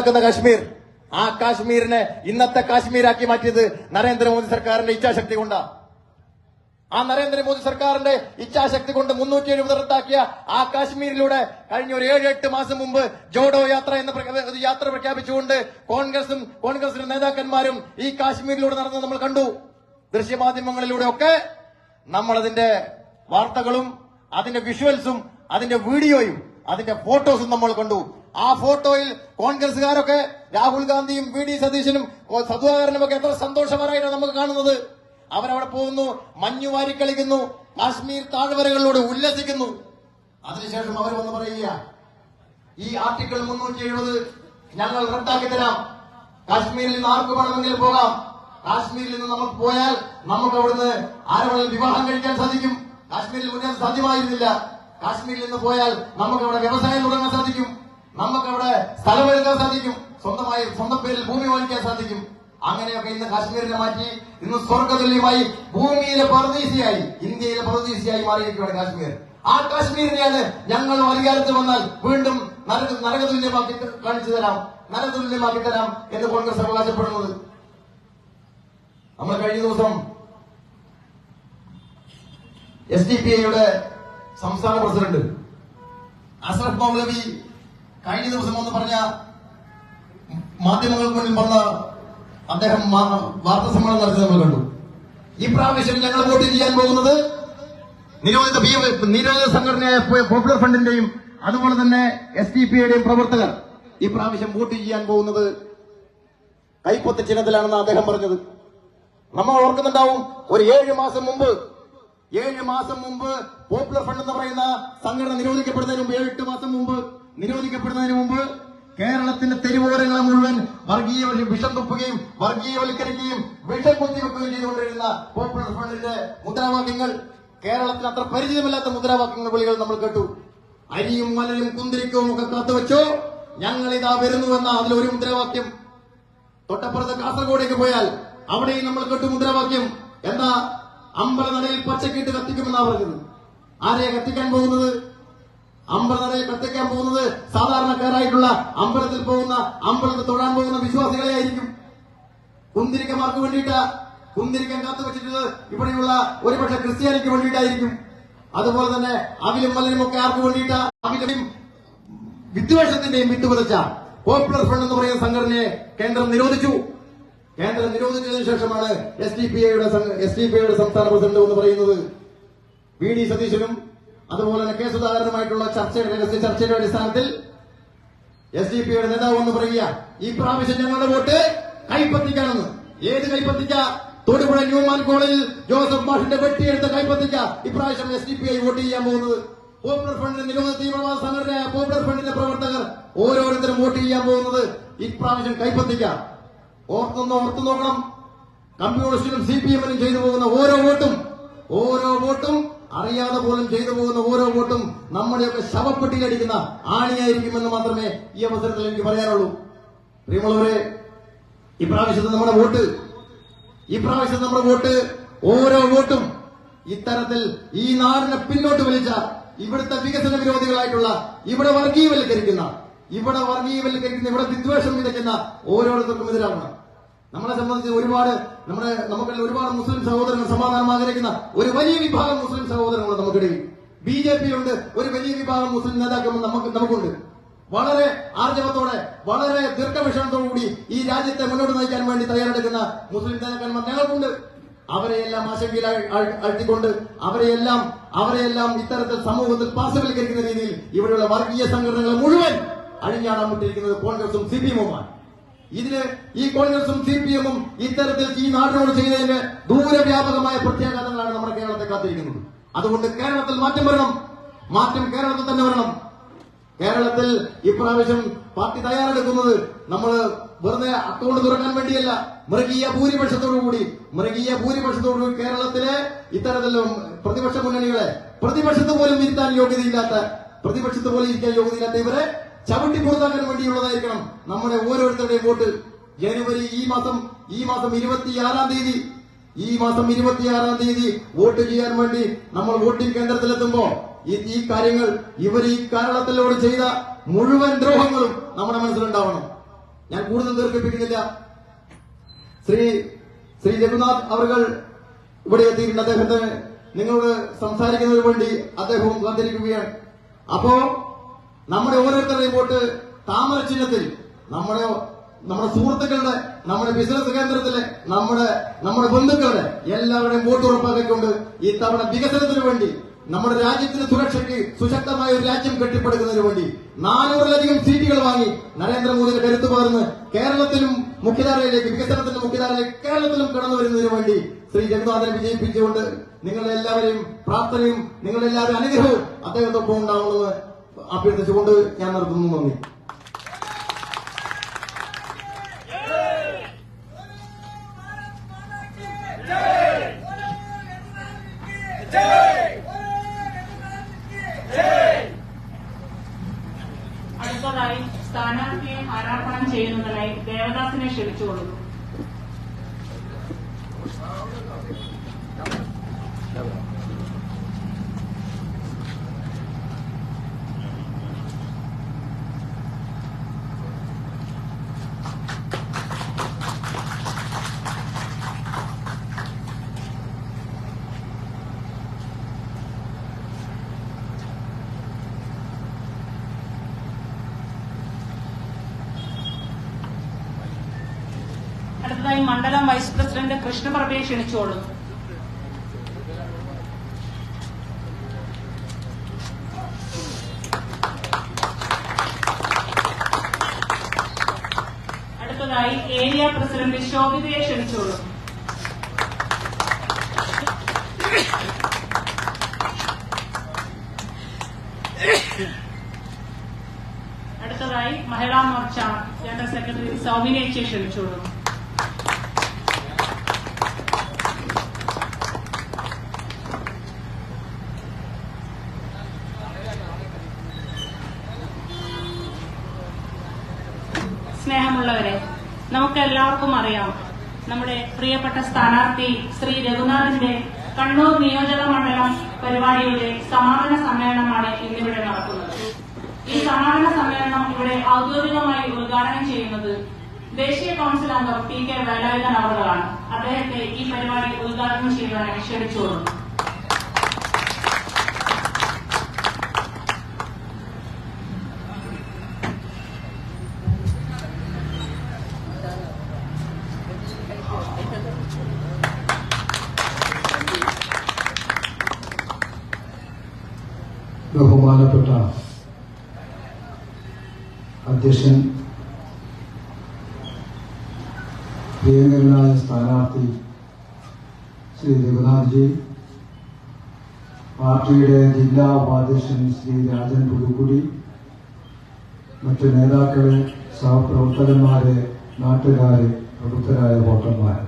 നടക്കുന്ന കാശ്മീർ. ആ കാശ്മീരിനെ ഇന്നത്തെ കാശ്മീരാക്കി മാറ്റിയത് നരേന്ദ്രമോദി സർക്കാരിന്റെ ഇച്ഛാശക്തി കൊണ്ടാണ് ആ നരേന്ദ്രമോദി സർക്കാരിന്റെ ഇച്ഛാശക്തി കൊണ്ട് മുന്നൂറ്റി എഴുപത് റദ്ദാക്കിയ ആ കാശ്മീരിലൂടെ കഴിഞ്ഞ ഒരു ഏഴ് എട്ട് മാസം മുമ്പ് ജോഡോ യാത്ര എന്ന യാത്ര പ്രഖ്യാപിച്ചുകൊണ്ട് കോൺഗ്രസും കോൺഗ്രസിന്റെ നേതാക്കന്മാരും ഈ കാശ്മീരിലൂടെ നടന്നത് നമ്മൾ കണ്ടു. ദൃശ്യമാധ്യമങ്ങളിലൂടെ ഒക്കെ നമ്മളതിന്റെ വാർത്തകളും അതിന്റെ വിഷ്വൽസും അതിന്റെ വീഡിയോയും അതിന്റെ ഫോട്ടോസും നമ്മൾ കണ്ടു. ആ ഫോട്ടോയിൽ കോൺഗ്രസുകാരൊക്കെ രാഹുൽ ഗാന്ധിയും വി ഡി സതീശനും സദുവാകരനും ഒക്കെ എത്ര സന്തോഷകരമായിട്ടാണ് നമുക്ക് കാണുന്നത്. അവരവിടെ പോകുന്നു മഞ്ഞു വാരി കളിക്കുന്നു കാശ്മീർ താഴ്വരകളിലൂടെ ഉല്ലസിക്കുന്നു. അതിനുശേഷം അവർ വന്ന് പറയുക ഈ ആർട്ടിക്കിൾ മുന്നൂറ്റി എഴുപത് ഞങ്ങൾ റദ്ദാക്കി തരാം. കാശ്മീരിൽ നിന്ന് ആർക്ക് വേണമെങ്കിലും പോകാം. കാശ്മീരിൽ നിന്ന് നമുക്ക് പോയാൽ നമുക്ക് അവിടുന്ന് ആരോടെ വിവാഹം കഴിക്കാൻ സാധിക്കും. കാശ്മീരിൽ മുന്നേ സാധ്യമായിരുന്നില്ല. കാശ്മീരിൽ നിന്ന് പോയാൽ നമുക്ക് അവിടെ വ്യവസായം തുടങ്ങാൻ സാധിക്കും. നമുക്ക് അവിടെ സ്ഥലമെടുക്കാൻ സാധിക്കും. സ്വന്തമായി സ്വന്തം പേരിൽ ഭൂമി വാങ്ങിക്കാൻ സാധിക്കും. അങ്ങനെയൊക്കെ ഇന്ന് കാശ്മീരിനെ മാറ്റി ഇന്ന് സ്വർഗതുല്യമായി ഭൂമിയിലെ പരദീസിയായി ഇന്ത്യയിലെ പരദീസിയായി മാറിയിരിക്കുകയാണ് കാശ്മീർ. ആ കാശ്മീരിനെയാണ് ഞങ്ങൾ അധികാരത്തിൽ വന്നാൽ വീണ്ടും നരക നരകതുല്യമാക്കി കാണിച്ചു തരാം. നരതുല്യമാക്കി തരാം എന്ന് കോൺഗ്രസ് അവകാശപ്പെടുന്നത്. നമ്മൾ കഴിഞ്ഞ ദിവസം എസ് ഡി പി ഐയുടെ സംസ്ഥാന പ്രസിഡന്റ് അസ്രഫ് മൗലവി കഴിഞ്ഞ ദിവസം ഒന്ന് പറഞ്ഞ മാധ്യമങ്ങൾക്ക് മുന്നിൽ പറഞ്ഞ അദ്ദേഹം വാർത്താ സമ്മേളനം നടത്തി നമ്മൾ കണ്ടു. ഈ പ്രാവശ്യം ഞങ്ങൾ വോട്ട് ചെയ്യാൻ പോകുന്നത് നിരോധിത നിരോധിത സംഘടനയായ പോപ്പുലർ ഫ്രണ്ടിന്റെയും അതുപോലെ തന്നെ എസ് ഡി പി യുടെയും പ്രവർത്തകർ ഈ പ്രാവശ്യം വോട്ട് ചെയ്യാൻ പോകുന്നത് കൈപ്പൊത്ത ചിഹ്നത്തിലാണെന്ന് അദ്ദേഹം പറഞ്ഞത്. നമ്മൾ ഓർക്കുന്നുണ്ടാവും ഒരു ഏഴ് മാസം മുമ്പ് ഏഴ് മാസം മുമ്പ് പോപ്പുലർ ഫ്രണ്ട് എന്ന് പറയുന്ന സംഘടന നിരോധിക്കപ്പെടുന്നതിന് മുമ്പ് ഏഴ് എട്ട് മാസം മുമ്പ് നിരോധിക്കപ്പെടുന്നതിന് മുമ്പ് കേരളത്തിന്റെ തെരുവോരങ്ങളെ മുഴുവൻ വർഗീയ വിഷം തുപ്പുകയും വർഗീയവൽക്കരിക്കുകയും വിഷം കുത്തിവെക്കുകയും ചെയ്തുകൊണ്ടിരുന്ന പോപ്പുലർ ഫ്രണ്ടിന്റെ മുദ്രാവാക്യങ്ങൾ കേരളത്തിന് അത്ര പരിചയമില്ലാത്ത മുദ്രാവാക്യങ്ങൾ വിളികൾ നമ്മൾ കേട്ടു. അരിയും മലരും കുന്തിരിക്കവും ഒക്കെ കാത്തുവെച്ചോ ഞങ്ങൾ ഇതാ വരുന്നുവെന്ന അതിലൊരു മുദ്രാവാക്യം. തൊട്ടപ്പുറത്ത് കാസർഗോഡേക്ക് പോയാൽ അവിടെയും നമ്മൾ കേട്ടു മുദ്രാവാക്യം. എന്താ? അമ്പലനടയിൽ പച്ചക്കിട്ട് കത്തിക്കുമെന്നാ പറഞ്ഞത്. ആരെയാ കത്തിക്കാൻ പോകുന്നത്? അമ്പലനടയിൽ കത്തിക്കാൻ പോകുന്നത് സാധാരണക്കാരായിട്ടുള്ള അമ്പലത്തിൽ പോകുന്ന അമ്പലത്തിൽ തൊഴാൻ പോകുന്ന വിശ്വാസികളെ ആയിരിക്കും. കുന്തിരിക്കന്മാർക്ക് വേണ്ടിയിട്ട് കുന്തിരിക്കം കാത്തു വെച്ചിട്ടുള്ളത് ഇവിടെയുള്ള ഒരുപക്ഷെ ക്രിസ്ത്യാനിക്ക് വേണ്ടിയിട്ടായിരിക്കും. അതുപോലെ തന്നെ അവിലും മലരും ഒക്കെ ആർക്ക് വേണ്ടിയിട്ട്? അവിലും വിദ്വേഷത്തിന്റെയും വിട്ടുപതച്ച പോപ്പുലർ ഫ്രണ്ട് എന്ന് പറയുന്ന സംഘടനയെ കേന്ദ്രം നിരോധിച്ചു. കേന്ദ്രം നിരോധിച്ചതിനു ശേഷമാണ് S D P S D P ഐയുടെ സംസ്ഥാന പ്രസിഡന്റ് എന്ന് പറയുന്നത്. വി ഡി സതീശനും അതുപോലെ തന്നെ കെ സുധാകരനുമായിട്ടുള്ള ചർച്ചയുടെ രഹസ്യ ചർച്ചയുടെ അടിസ്ഥാനത്തിൽ എസ് ഡി പി യുടെ നേതാവ് എന്ന് പറയുക ഈ പ്രാവശ്യം ഞങ്ങളുടെ വോട്ട് കൈപ്പത്തിക്കാണെന്ന് ഏത് കൈപ്പത്തിക്ക? തൊടുപുഴ ന്യൂമാൻ കോളേജിൽ ജോസഫ് മാഷിന്റെ വെട്ടിയെടുത്ത കൈപ്പത്തിക്ക. ഇപ്രാവശ്യം S D P I vote ചെയ്യാൻ പോകുന്നത്. പോപ്പുലർ ഫ്രണ്ടിന്റെ നിരോധന തീവ്രവാദ സംഘടനയായ പോപ്പുലർ ഫ്രണ്ടിന്റെ പ്രവർത്തകർ ഓരോരുത്തരും വോട്ട് ചെയ്യാൻ പോകുന്നത് ഇപ്രാവശ്യം കൈപ്പത്തിക്ക. ഓർത്തൊന്ന് ഓർത്തു നോക്കണം. കമ്മ്യൂണിസ്റ്റിനും സി പി എമ്മിനും ചെയ്തു പോകുന്ന ഓരോ വോട്ടും ഓരോ വോട്ടും അറിയാതെ പോലും ചെയ്തു പോകുന്ന ഓരോ വോട്ടും നമ്മുടെയൊക്കെ ശവപ്പെട്ടിയിലടിക്കുന്ന ആണിയായിരിക്കുമെന്ന് മാത്രമേ ഈ അവസരത്തിൽ എനിക്ക് പറയാനുള്ളൂ. പ്രിയമുള്ളവരെ ഇപ്രാവശ്യത്തെ നമ്മുടെ വോട്ട് ഇപ്രാവശ്യത്തെ നമ്മുടെ വോട്ട് ഓരോ വോട്ടും ഇത്തരത്തിൽ ഈ നാടിനെ പിന്നോട്ട് വലിച്ച ഇവിടുത്തെ വികസന വിരോധികളായിട്ടുള്ള ഇവിടെ വർഗീയവൽക്കരിക്കുന്ന ഇവിടെ വർഗീയവൽക്കരിക്കുന്ന ഇവിടെ വിദ്വേഷം വിതയ്ക്കുന്ന ഓരോരുത്തർക്കും എതിരാവണം. നമ്മളെ സംബന്ധിച്ച് ഒരുപാട് നമ്മുടെ നമുക്കിടയിൽ ഒരുപാട് മുസ്ലിം സഹോദരങ്ങൾ സമാധാനം ആഗ്രഹിക്കുന്ന ഒരു വലിയ വിഭാഗം മുസ്ലിം സഹോദരങ്ങൾ നമുക്കിടയിൽ. ബി ജെ പി ഉണ്ട് ഒരു വലിയ വിഭാഗം മുസ്ലിം നേതാക്കൾ നമുക്ക് നമുക്കുണ്ട്. വളരെ ആർജവത്തോടെ വളരെ ദീർഘവീക്ഷണത്തോടുകൂടി ഈ രാജ്യത്തെ മുന്നോട്ട് നയിക്കാൻ വേണ്ടി തയ്യാറെടുക്കുന്ന മുസ്ലിം നേതാക്കന്മാർ ഞങ്ങൾക്കുണ്ട്. അവരെയെല്ലാം ആശങ്കയിൽ അഴ്ത്തിക്കൊണ്ട് അവരെയെല്ലാം അവരെയെല്ലാം ഇത്തരത്തിൽ സമൂഹത്തിൽ പാർശ്വവൽക്കരിക്കുന്ന രീതിയിൽ ഇവിടെയുള്ള വർഗീയ സംഘടനകൾ മുഴുവൻ അഴിഞ്ഞാടാൻ വിട്ടിരിക്കുന്നത് കോൺഗ്രസും സി പി എമ്മുമാണ്. ഇതിന് ഈ കോൺഗ്രസും സി പി എമ്മും ഇത്തരത്തിൽ ഈ നാടിനോട് ചെയ്തതിന്റെ ദൂരവ്യാപകമായ പ്രത്യാഘാതങ്ങളാണ് നമ്മുടെ കേരളത്തെ കാത്തിരിക്കുന്നത്. അതുകൊണ്ട് കേരളത്തിൽ മാറ്റം വരണം. മാറ്റം കേരളത്തിൽ തന്നെ വരണം. കേരളത്തിൽ ഇപ്രാവശ്യം പാർട്ടി തയ്യാറെടുക്കുന്നത് നമ്മൾ വെറുതെ അക്കൗണ്ട് തുറക്കാൻ വേണ്ടിയല്ല. മൃഗീയ ഭൂരിപക്ഷത്തോടുകൂടി മൃഗീയ ഭൂരിപക്ഷത്തോടുകൂടി കേരളത്തിലെ ഇത്തരത്തിലും പ്രതിപക്ഷ മുന്നണികളെ പ്രതിപക്ഷത്ത് പോലും ഇരുത്താൻ യോഗ്യതയില്ലാത്ത പ്രതിപക്ഷത്ത് പോലും ഇരിക്കാൻ യോഗ്യതയില്ലാത്ത ഇവരെ ചവിട്ടി പുറത്താക്കാൻ വേണ്ടിയുള്ളതായിരിക്കണം നമ്മുടെ ഓരോരുത്തരുടെയും വോട്ട്. ജനുവരി ഈ മാസം ഈ മാസം ഇരുപത്തിയാറാം തീയതി ഈ മാസം ഇരുപത്തിയാറാം തീയതി വോട്ട് ചെയ്യാൻ വേണ്ടി നമ്മൾ വോട്ടിംഗ് കേന്ദ്രത്തിലെത്തുമ്പോ ഈ കാര്യങ്ങൾ ഇവർ ഈ കാരണത്തിലൂടെ ചെയ്ത മുഴുവൻ ദ്രോഹങ്ങളും നമ്മുടെ മനസ്സിലുണ്ടാവണം. ഞാൻ കൂടുതൽ ദീർഘിപ്പിക്കുന്നില്ല. ശ്രീ ശ്രീ രഘുനാഥ് അവർ ഇവിടെ എത്തിയിട്ടുണ്ട്. അദ്ദേഹത്തെ നിങ്ങളോട് സംസാരിക്കുന്നതിന് വേണ്ടി അദ്ദേഹവും വന്നിരിക്കുകയാണ്. അപ്പോ നമ്മുടെ ഓരോരുത്തരുടെയും വോട്ട് താമര ചിഹ്നത്തിൽ നമ്മുടെ നമ്മുടെ സുഹൃത്തുക്കളുടെ നമ്മുടെ ബിസിനസ് കേന്ദ്രത്തിലെ നമ്മുടെ നമ്മുടെ ബന്ധുക്കളുടെ എല്ലാവരുടെയും വോട്ട് ഉറപ്പാക്കിക്കൊണ്ട് ഈ തവണ വികസനത്തിന് വേണ്ടി നമ്മുടെ രാജ്യത്തിന്റെ സുരക്ഷയ്ക്ക് സുശക്തമായ ഒരു രാജ്യം കെട്ടിപ്പടുക്കുന്നതിന് വേണ്ടി നാനൂറിലധികം സീറ്റുകൾ വാങ്ങി നരേന്ദ്രമോദിയുടെ കരുത്ത് പകർന്ന് കേരളത്തിലും മുഖ്യധാരയിലേക്ക് വികസനത്തിന്റെ മുഖ്യധാരയിലേക്ക് കേരളത്തിലും കടന്നു വരുന്നതിന് വേണ്ടി ശ്രീ ജഗന്നാഥനെ വിജയിപ്പിച്ചുകൊണ്ട് നിങ്ങളെല്ലാവരെയും പ്രാർത്ഥനയും നിങ്ങളെല്ലാവരും അനുഗ്രഹവും അദ്ദേഹത്തൊപ്പം ഉണ്ടാവുമെന്ന് അഭ്യർത്ഥിച്ചുകൊണ്ട് ഞാൻ നിർത്തുന്നു. നന്ദി. അടുത്തതായി സ്ഥാനാർത്ഥിയെ ഹാരാർപ്പണം ചെയ്യുന്നതിനായി ദേവദാസിനെ ക്ഷണിച്ചുകൊള്ളുന്നു. അടുത്തതായി മണ്ഡലം വൈസ് പ്രസിഡന്റ് കൃഷ്ണപ്രഭയെ ക്ഷണിച്ചുകൊള്ളുന്നു അടുത്തതായി ഏരിയ പ്രസിഡന്റ് ശോഭിതയെ ക്ഷണിച്ചുകൊള്ളുന്നു അടുത്തതായി മഹിളാ മോർച്ച ജനറൽ സെക്രട്ടറി സൗമിനെ ക്ഷണിച്ചുകൊള്ളുന്നു നമുക്ക് എല്ലാവർക്കും അറിയാം. നമ്മുടെ പ്രിയപ്പെട്ട സ്ഥാനാർത്ഥി ശ്രീ രഘുനാഥിന്റെ കണ്ണൂർ നിയോജക മണ്ഡലം പരിപാടിയുടെ സമാപന സമ്മേളനമാണ് ഇന്നിവിടെ നടക്കുന്നത്. ഈ സമാപന സമ്മേളനം ഇവിടെ ഔദ്യോഗികമായി ഉദ്ഘാടനം ചെയ്യുന്നത് ദേശീയ കൌൺസിൽ അംഗം പി കെ വേലായുധൻ അവറുകളാണ്. അദ്ദേഹത്തെ ഈ പരിപാടി ഉദ്ഘാടനം ചെയ്യുവാനായി ക്ഷണിച്ചുകൊള്ളുന്നു ബഹുമാനപ്പെട്ട അധ്യക്ഷൻ പ്രിയങ്കരനായ സ്ഥാനാർത്ഥി ശ്രീ രഘുനാഥ്ജി പാർട്ടിയുടെ ജില്ലാ ഉപാധ്യക്ഷൻ ശ്രീ രാജൻ പുതുക്കുടി മറ്റു നേതാക്കളെ സഹപ്രവർത്തകന്മാരെ നാട്ടുകാരെ പ്രബുദ്ധരായ വോട്ടർമാർ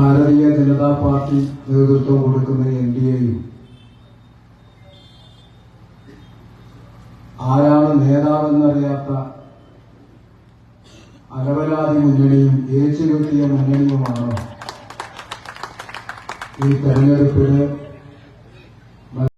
ഭാരതീയ ജനതാ പാർട്ടി നേതൃത്വം കൊടുക്കുന്ന എൻ ഡി എയും ആരാണ് നേതാവെന്നറിയാത്ത അലവലാതി മുന്നണിയും ഏച്ചുകെട്ടിയ മുന്നണിയുമാണ് ഈ തെരഞ്ഞെടുപ്പിൽ